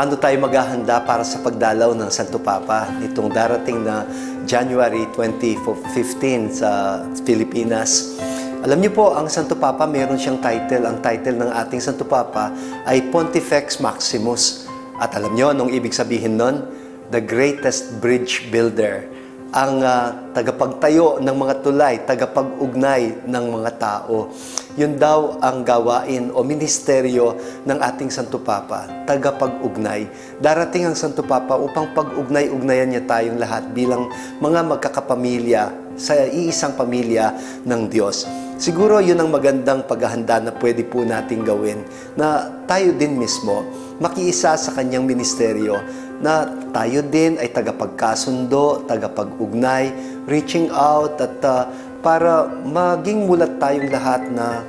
paano tayo maghahanda para sa pagdalaw ng Santo Papa nitong darating na January 2015 sa Pilipinas. Alam niyo po, ang Santo Papa meron siyang title. Ang title ng ating Santo Papa ay Pontifex Maximus. At alam niyo anong ibig sabihin nun? The greatest bridge builder ang uh, tagapagtayo ng mga tulay, tagapag-ugnay ng mga tao. Yun daw ang gawain o ministeryo ng ating Santo Papa, tagapag-ugnay. Darating ang Santo Papa upang pag-ugnay-ugnayan niya tayong lahat bilang mga magkakapamilya sa iisang pamilya ng Diyos. Siguro yun ang magandang paghahanda na pwede po nating gawin na tayo din mismo makiisa sa kanyang ministeryo na tayo din ay tagapagkasundo, tagapag-ugnay, reaching out at uh, para maging mulat tayong lahat na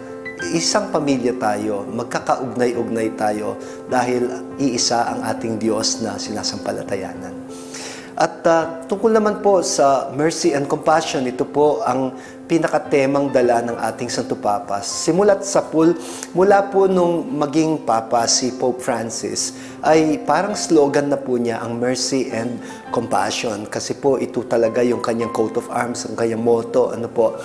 isang pamilya tayo, magkakaugnay-ugnay tayo dahil iisa ang ating Diyos na sinasampalatayanan. At uh, tungkol naman po sa mercy and compassion, ito po ang pinakatemang dala ng ating Santo Papa. Simulat sa pool, mula po nung maging Papa si Pope Francis, ay parang slogan na po niya ang mercy and compassion. Kasi po ito talaga yung kanyang coat of arms, ang kanyang motto. Ano po?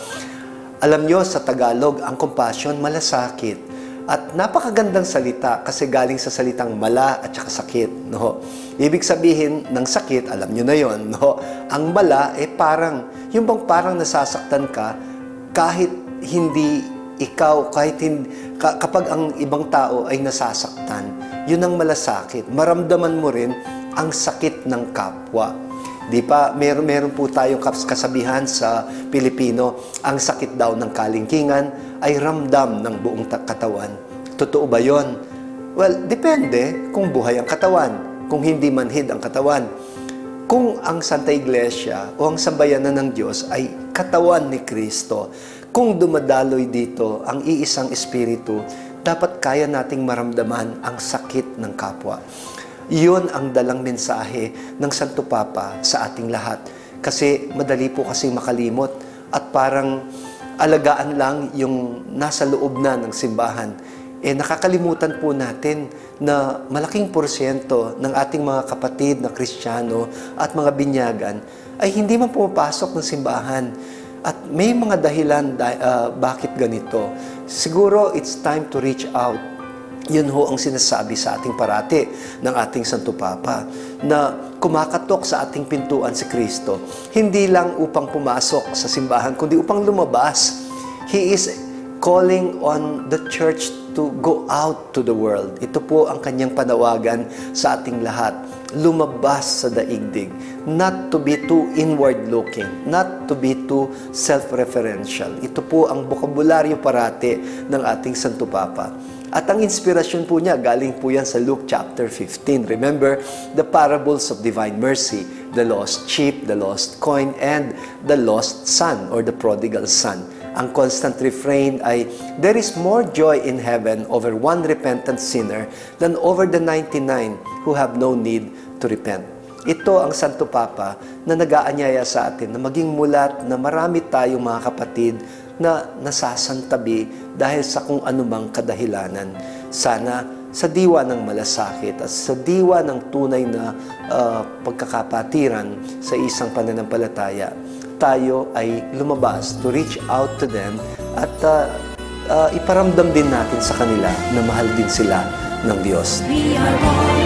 Alam nyo, sa Tagalog, ang compassion malasakit at napakagandang salita kasi galing sa salitang mala at saka sakit. No? Ibig sabihin ng sakit, alam nyo na yon. No? Ang mala, eh parang, yung bang parang nasasaktan ka kahit hindi ikaw, kahit hindi, kapag ang ibang tao ay nasasaktan, yun ang malasakit. Maramdaman mo rin ang sakit ng kapwa. Di pa, meron, meron po tayong kasabihan sa Pilipino, ang sakit daw ng kalingkingan ay ramdam ng buong katawan. Totoo ba yon? Well, depende kung buhay ang katawan, kung hindi manhid ang katawan. Kung ang Santa Iglesia o ang sambayanan ng Diyos ay katawan ni Kristo, kung dumadaloy dito ang iisang Espiritu, dapat kaya nating maramdaman ang sakit ng kapwa. Iyon ang dalang mensahe ng Santo Papa sa ating lahat. Kasi madali po kasi makalimot at parang alagaan lang yung nasa loob na ng simbahan. Eh nakakalimutan po natin na malaking porsyento ng ating mga kapatid na Kristiyano at mga binyagan ay hindi man pumapasok ng simbahan. At may mga dahilan uh, bakit ganito. Siguro it's time to reach out yun ho ang sinasabi sa ating parati ng ating Santo Papa na kumakatok sa ating pintuan si Kristo. Hindi lang upang pumasok sa simbahan, kundi upang lumabas. He is calling on the church to go out to the world. Ito po ang kanyang panawagan sa ating lahat. Lumabas sa daigdig. Not to be too inward-looking. Not to be too self-referential. Ito po ang bokabularyo parati ng ating Santo Papa. At ang inspirasyon po niya, galing po yan sa Luke chapter 15. Remember, the parables of divine mercy, the lost sheep, the lost coin, and the lost son or the prodigal son. Ang constant refrain ay, There is more joy in heaven over one repentant sinner than over the 99 who have no need to repent. Ito ang Santo Papa na nag-aanyaya sa atin na maging mulat na marami tayong mga kapatid na nasasantabi dahil sa kung anumang kadahilanan. Sana sa diwa ng malasakit at sa diwa ng tunay na uh, pagkakapatiran sa isang pananampalataya, tayo ay lumabas to reach out to them at uh, uh, iparamdam din natin sa kanila na mahal din sila ng Diyos. We are